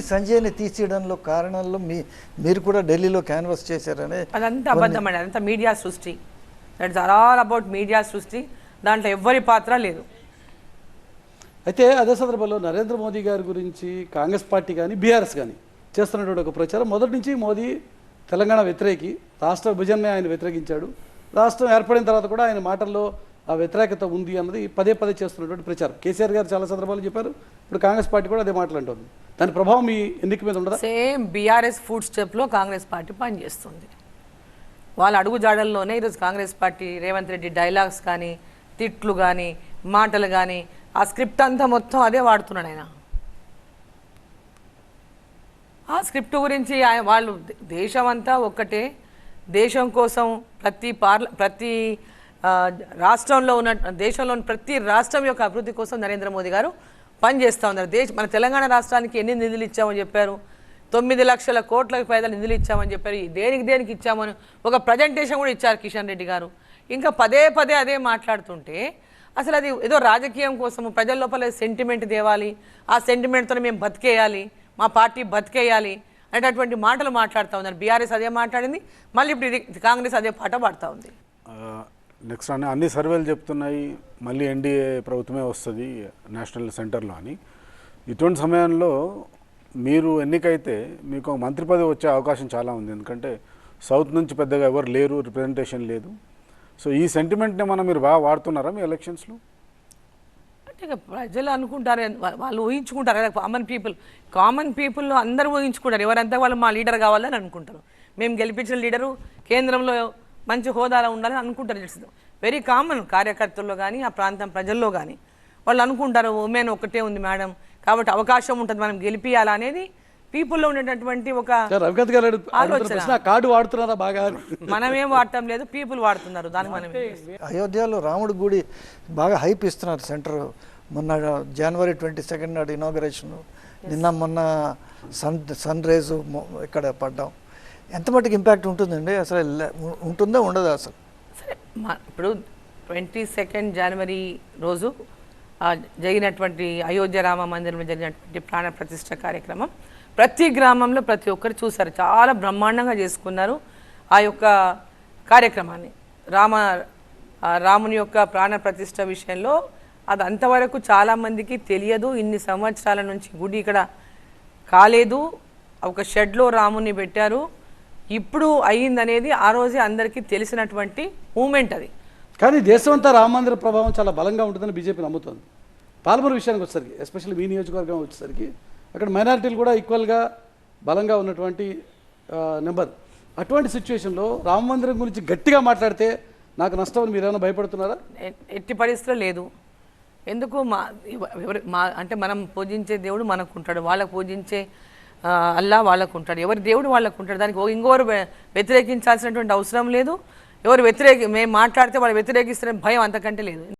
సంజయ్ని తీసేయడంలో కారణాల్లో మీ మీరు కూడా ఢిల్లీలో క్యాన్వాస్ చేశారని అదంతా అబద్ధం అండి అదంతా మీడియా సృష్టి. దట్స్ ఆల్ అబౌట్ మీడియా సృష్టి. దాంట్లో ఎవ్వరి పాత్ర లేదు. అయితే అదే సందర్భంలో నరేంద్ర మోదీ గారి గురించి కాంగ్రెస్ పార్టీ కానీ బీఆర్ఎస్ కానీ చేస్తున్నటువంటి ఒక ప్రచారం. మొదటి నుంచి మోదీ తెలంగాణ వ్యతిరేకి రాష్ట్ర విభజనని ఆయన వ్యతిరేకించాడు. రాష్ట్రం ఏర్పడిన తర్వాత కూడా ఆయన మాటల్లో వ్యతిరేకత ఉంది అన్నది పదే పదే చేస్తున్నటువంటి ప్రచారం. కేసీఆర్ గారు చాలా సందర్భాలు చెప్పారు ఇప్పుడు కాంగ్రెస్ పార్టీ కూడా అదే మాట్లాడుతుంది దాని ప్రభావం మీ ఎన్నిక మీద ఉండదు? సేమ్ బీఆర్ఎస్ ఫుడ్ స్టెప్లో కాంగ్రెస్ పార్టీ పనిచేస్తుంది. వాళ్ళ అడుగు జాడల్లోనే ఈరోజు కాంగ్రెస్ పార్టీ రేవంత్ రెడ్డి డైలాగ్స్ కానీ తిట్లు కానీ మాటలు కానీ ఆ స్క్రిప్ట్ అంతా మొత్తం అదే వాడుతున్నాడు ఆయన. ఆ స్క్రిప్ట్ గురించి ఆయన వాళ్ళు దేశం అంతా ఒక్కటే. దేశం కోసం ప్రతి పార్ల ప్రతి రాష్ట్రంలో ఉన్న దేశంలోని ప్రతి రాష్ట్రం యొక్క అభివృద్ధి కోసం నరేంద్ర మోదీ గారు పనిచేస్తూ ఉన్నారు. దేశ మన తెలంగాణ రాష్ట్రానికి ఎన్ని నిధులు ఇచ్చామని చెప్పారు? తొమ్మిది లక్షల కోట్లకు పైన నిధులు ఇచ్చామని చెప్పారు. దేనికి దేనికి ఇచ్చామని ఒక ప్రజెంటేషన్ కూడా ఇచ్చారు కిషన్ రెడ్డి గారు. ఇంకా పదే పదే అదే మాట్లాడుతుంటే అసలు అది ఏదో రాజకీయం కోసము ప్రజల లోపల సెంటిమెంట్ తేవాలి ఆ సెంటిమెంట్తో మేము బతికేయాలి మా పార్టీ బతికేయాలి అనేటటువంటి మాటలు మాట్లాడుతూ ఉన్నారు. బీఆర్ఎస్ అదే మాట్లాడింది మళ్ళీ ఇప్పుడు ఇది కాంగ్రెస్ అదే పాట పాడుతూ ఉంది. నెక్స్ట్ అని అన్ని సర్వేలు చెప్తున్నాయి. మళ్ళీ ఎన్డీఏ ప్రభుత్వమే వస్తుంది నేషనల్ సెంటర్లో అని. ఇటువంటి సమయంలో మీరు ఎన్నికైతే మీకు మంత్రి పదవి వచ్చే అవకాశం చాలా ఉంది. ఎందుకంటే సౌత్ నుంచి పెద్దగా ఎవరు లేరు రిప్రజెంటేషన్ లేదు. సో ఈ సెంటిమెంట్ని మనం మీరు బాగా వాడుతున్నారా మీ ఎలక్షన్స్లో? అంటే ప్రజలు అనుకుంటారు వాళ్ళు ఊహించుకుంటారు కదా కామన్ పీపుల్ కామన్ పీపుల్లో అందరూ ఊహించుకుంటారు. ఎవరంతా వాళ్ళు మా లీడర్ కావాలని అనుకుంటారు. మేము గెలిపించిన లీడరు కేంద్రంలో మంచి హోదాలో ఉండాలని అనుకుంటారు తెలుసు. వెరీ కామన్ కార్యకర్తల్లో కానీ ఆ ప్రాంతం ప్రజల్లో కానీ వాళ్ళు అనుకుంటారు ఉమెన్ ఒకటే ఉంది మేడం. కాబట్టి అవకాశం ఉంటుంది మనం గెలిపియాలా అనేది పీపుల్లో ఉండేటటువంటి ఒక ఆలోచన. కార్డు వాడుతున్నారా బాగా? మనమేం వాడటం లేదు పీపుల్ వాడుతున్నారు దానికి మనం? అయోధ్యలో రాముడి గుడి బాగా హైప్ ఇస్తున్నారు సెంటర్. మొన్న జనవరి ట్వంటీ సెకండ్ నాడు ఇనాగరేషన్ నిన్న మొన్న సన్ సన్ రైజ్ ఇక్కడ పడ్డాం. ఎంత మటుకు ఇంపాక్ట్ ఉంటుందండి? అసలు ఉంటుందా ఉండదా అసలు? సరే మా ఇప్పుడు ట్వంటీ సెకండ్ జనవరి రోజు జరిగినటువంటి అయోధ్య రామ మందిరంలో జరిగినటువంటి ప్రాణ ప్రతిష్ట కార్యక్రమం. ప్రతి గ్రామంలో ప్రతి ఒక్కరు చూశారు. చాలా బ్రహ్మాండంగా చేసుకున్నారు ఆ యొక్క కార్యక్రమాన్ని. రామ రాముని యొక్క ప్రాణ ప్రతిష్ట విషయంలో అది అంతవరకు చాలామందికి తెలియదు. ఇన్ని సంవత్సరాల నుంచి గుడి ఇక్కడ కాలేదు. ఒక షెడ్లో రాముని పెట్టారు. ఇప్పుడు అయ్యిందనేది ఆ రోజే అందరికీ తెలిసినటువంటి మూమెంట్ అది. కానీ దేశమంతా రామ మందిర ప్రభావం చాలా బలంగా ఉంటుందని బీజేపీ నమ్ముతోంది. పాల్మూరు విషయానికి వచ్చేసరికి ఎస్పెషల్లీ మీ నియోజకవర్గం వచ్చేసరికి అక్కడ మైనారిటీలు కూడా ఈక్వల్గా బలంగా ఉన్నటువంటి నెంబర్. అటువంటి సిచ్యువేషన్లో రామ మందిరం గురించి గట్టిగా మాట్లాడితే నాకు నష్టం అని మీరు ఏమైనా భయపడుతున్నారా? ఎట్టి పరిస్థితిలో లేదు. ఎందుకు మా ఎవరి మా అంటే మనం పూజించే దేవుడు మనకు ఉంటాడు వాళ్ళకు పూజించే అల్లా వాళ్ళకు ఉంటాడు ఎవరి దేవుడు వాళ్ళకు ఉంటాడు దానికి ఓ- ఇంకోరు వ్యతిరేకించాల్సినటువంటి అవసరం లేదు. ఎవరు వ్యతిరేకి మేము మాట్లాడితే వాళ్ళు వ్యతిరేకిస్తారని భయం అంతకంటే లేదు.